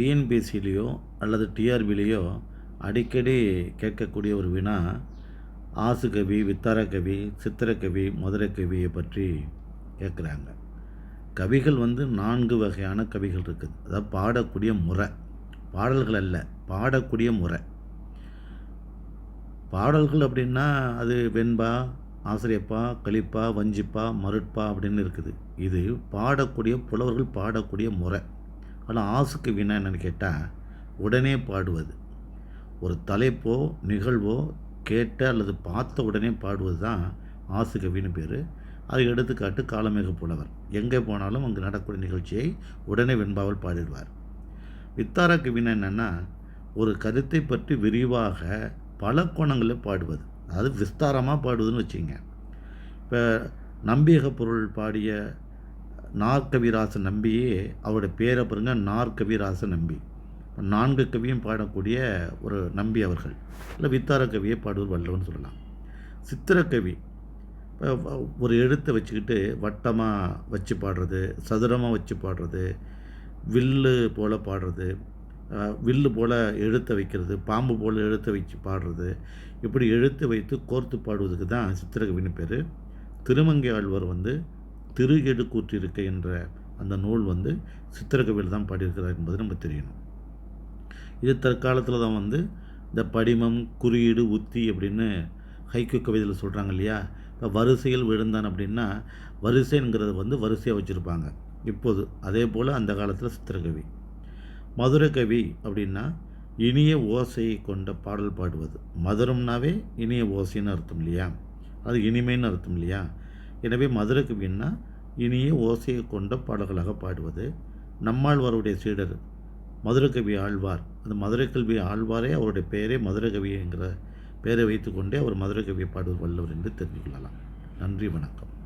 டிஎன்பிஎஸ்சிலேயோ அல்லது டிஆர்பிலேயோ அடிக்கடி கேட்கக்கூடிய ஒரு வினா ஆசுகவி வித்தாரக்கவி சித்திரக்கவி மதுரக்கவியை பற்றி கேட்குறாங்க. கவிகள் வந்து நான்கு வகையான கவிகள் இருக்குது. அதாவது பாடக்கூடிய முறை. பாடல்கள் அல்ல பாடக்கூடிய முறை. பாடல்கள் அப்படின்னா அது வெண்பா ஆசிரியப்பா கலிப்பா வஞ்சிப்பா மருட்பா அப்படின்னு இருக்குது. இது பாடக்கூடிய புலவர்கள் பாடக்கூடிய முறை. ஆனால் ஆசுக்கு வினா என்னென்னு கேட்டால் உடனே பாடுவது. ஒரு தலைப்போ நிகழ்வோ கேட்ட அல்லது பார்த்த உடனே பாடுவது தான் ஆசுகவின்னு பேர். அது எடுத்துக்காட்டு காலமேக புலவர். எங்கே போனாலும் அங்கே நடக்கூடிய நிகழ்ச்சியை உடனே வெண்பாவல் பாடிடுவார். வித்தார கவினா என்னென்னா ஒரு கருத்தை பற்றி விரிவாக பல கோணங்களில் பாடுவது. அதாவது விஸ்தாரமாக பாடுவதுன்னு வச்சுங்க இப்போ நம்பியக பொருள் பாடிய நாற்கவிராச நம்பியே அவருடைய பேரை பாருங்க நாற்கவிராச நம்பி. நான்கு கவியும் பாடக்கூடிய ஒரு நம்பி அவர்கள். இல்லை வித்தார கவியை பாடுவது வல்லவன் சொல்லலாம். சித்திரக்கவி இப்போ ஒரு எழுத்தை வச்சுக்கிட்டு வட்டமாக வச்சு பாடுறது சதுரமாக வச்சு பாடுறது வில்லு போல் பாடுறது வில்லு போல் எழுத்தை வைக்கிறது பாம்பு போல் எழுத்தை வச்சு பாடுறது இப்படி எழுத்து வைத்து கோர்த்து பாடுவதுக்கு தான் சித்திரகவின்னு பேர். திருமங்கை ஆழ்வார் வந்து திரு கூற்றிருக்க என்ற அந்த நூல் வந்து சித்திரகவியில் தான் பாடியிருக்கிறார் என்பது நம்ம தெரியணும். இது தற்காலத்தில் தான் வந்து இந்த படிமம் குறியீடு உத்தி அப்படின்னு ஹைக்கு கவிதையில் சொல்கிறாங்க இல்லையா? இப்போ வரிசையில் விழுந்தான் அப்படின்னா வரிசைங்கிறத வந்து வரிசையாக வச்சுருப்பாங்க. இப்போது அதே போல் அந்த காலத்தில் சித்திரகவி மதுரை கவி அப்படின்னா இனிய ஓசையை கொண்ட பாடல் பாடுவது. மதுரம்னாவே இனிய ஓசைன்னு அர்த்தம் இல்லையா? அது இனிமைன்னு அர்த்தம் இல்லையா? எனவே மதுரை கவின்னா இனிய ஓசையை கொண்ட பாடல்களாக பாடுவது நம்மாழ்வாருடைய சீடர் மதுரை கவி ஆழ்வார். அந்த மதுரை கல்வி ஆழ்வாரே அவருடைய பெயரே மதுரை என்கிற பெயரை வைத்துக்கொண்டே அவர் மதுரை கவியை பாடுவது வல்லவர் என்று தெரிந்து கொள்ளலாம். நன்றி வணக்கம்.